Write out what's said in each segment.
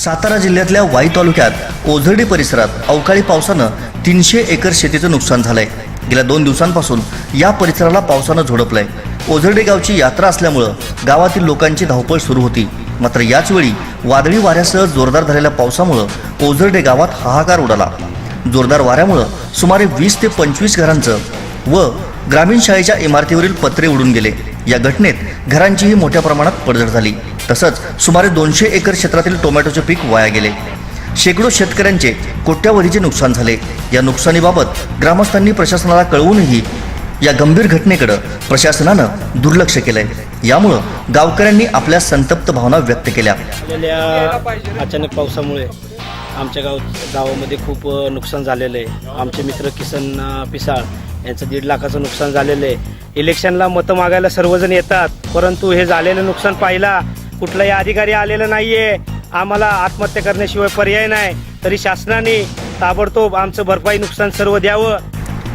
सातारा जिल्ह्यातल्या वाई तालुक्यात ओझर्डी परिसरात अवकाळी पावसानं तीनशे एकर शेतीचं नुकसान झालंय. गेल्या दोन दिवसांपासून या परिसराला पावसानं झोडपलंय. ओझर्डे गावची यात्रा असल्यामुळं गावातील लोकांची धावपळ सुरू होती. मात्र याचवेळी वादळी वाऱ्यासह जोरदार झालेल्या पावसामुळं ओझर्डे गावात हाहाकार उडाला. जोरदार वाऱ्यामुळं सुमारे वीस ते पंचवीस घरांचं व ग्रामीण शाळेच्या इमारतीवरील पत्रे उडून गेले. या घटनेत घरांचीही मोठ्या प्रमाणात पडझड झाली. तसंच सुमारे दोनशे एकर क्षेत्रातील टोमॅटोचे पीक वाया गेले. शेकडो शेतकऱ्यांचे कोट्यावधीचे नुकसान झाले. या नुकसानीबाबत ग्रामस्थांनी प्रशासनाला कळवूनही या गंभीर घटनेकडं प्रशासनानं दुर्लक्ष केलंय. यामुळं गावकऱ्यांनी आपल्या संतप्त भावना व्यक्त केल्या. अचानक पावसामुळे आमच्या गाव गावामध्ये खूप नुकसान झालेलं आहे. आमचे मित्र किसन पिसाळ यांचं दीड लाखाचं नुकसान झालेलं आहे. इलेक्शनला मतं मागायला सर्वजण येतात परंतु हे झालेलं नुकसान पाहिला. कुठलाही अधिकारी आलेला नाहीये. आम्हाला आत्महत्या करण्याशिवाय पर्याय नाही. तरी शासनाने ताबडतोब आमचं भरपाई नुकसान सर्व द्यावं.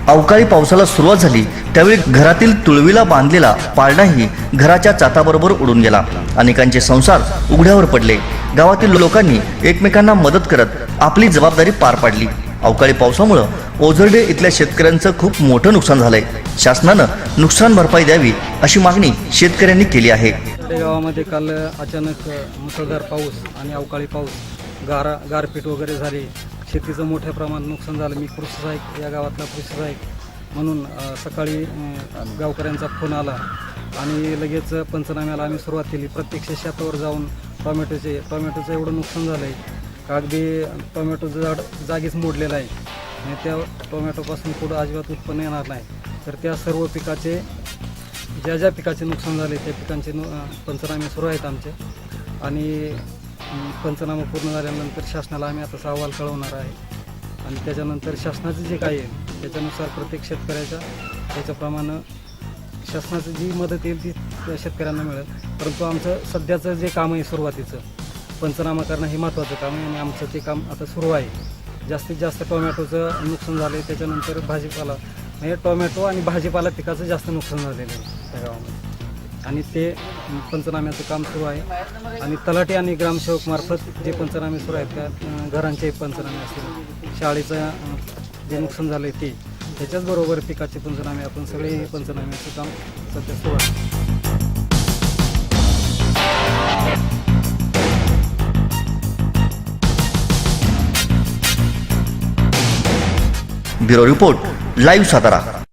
अवकाळी पावसाला सुरुवात झाली. त्यावेळी घरातील तुळवीला बांधलेला पाळणाही घराच्या चाताबरोबर उडून गेला. अनेकांचे संसार उघड्यावर पडले. गावातील लोकांनी एकमेकांना मदत करत आपली जबाबदारी पार पाडली. अवकाळी पावसामुळं ओझरडे इथल्या शेतकऱ्यांचं खूप मोठं नुकसान झालंय. शासनानं नुकसान भरपाई द्यावी अशी मागणी शेतकऱ्यांनी केली आहे. गावामध्ये काल अचानक मुसळधार पाऊस आणि अवकाळी पाऊस गारा गारपीट वगैरे झाली. शेतीचं मोठ्या प्रमाणात नुकसान झालं. मी कृषी सहाय्यक या गावातला कृषी सहाय्यक म्हणून सकाळी गावकऱ्यांचा फोन आला आणि लगेच पंचनाम्याला आम्ही सुरुवात केली. प्रत्यक्ष शेतावर जाऊन टोमॅटोचे टोमॅटोचं एवढं नुकसान झालं आहे अगदी टोमॅटोचं झाड जागीच मोडलेलं आहे. आणि त्या टोमॅटोपासून पुढं अजिबात उत्पन्न येणार नाही. तर त्या सर्व पिकाचे ज्या ज्या पिकाचे नुकसान झाले त्या पिकांचे नु पंचनामे सुरू आहेत आमचे. आणि पंचनामा पूर्ण झाल्यानंतर शासनाला आम्ही आता अहवाल कळवणार आहे. आणि त्याच्यानंतर शासनाचं जे काही आहे त्याच्यानुसार प्रत्येक शेतकऱ्याच्या त्याच्याप्रमाणे शासनाची जी मदत येईल ती त्या शेतकऱ्यांना मिळेल. परंतु आमचं सध्याचं जे काम आहे सुरुवातीचं पंचनामा करणं हे महत्त्वाचं काम आहे आणि आमचं ते काम आता सुरू आहे. जास्तीत जास्त टोमॅटोचं नुकसान झालं आहे त्याच्यानंतर भाजीपाला. म्हणजे टोमॅटो आणि भाजीपाला पिकाचं जास्त नुकसान झालेलं आहे त्या गावामध्ये. आणि ते पंचनाम्याचं काम सुरू आहे. आणि तलाठी आणि ग्रामसेवकमार्फत जे पंचनामे सुरू आहेत त्या घरांचे पंचनामे असतील. शाळेचं जे नुकसान झालं आहे ते त्याच्याचबरोबर पिकाचे पंचनामे आपण सगळे पंचनाम्याचं काम सध्या सुरू आहे. Bureau report live Satara.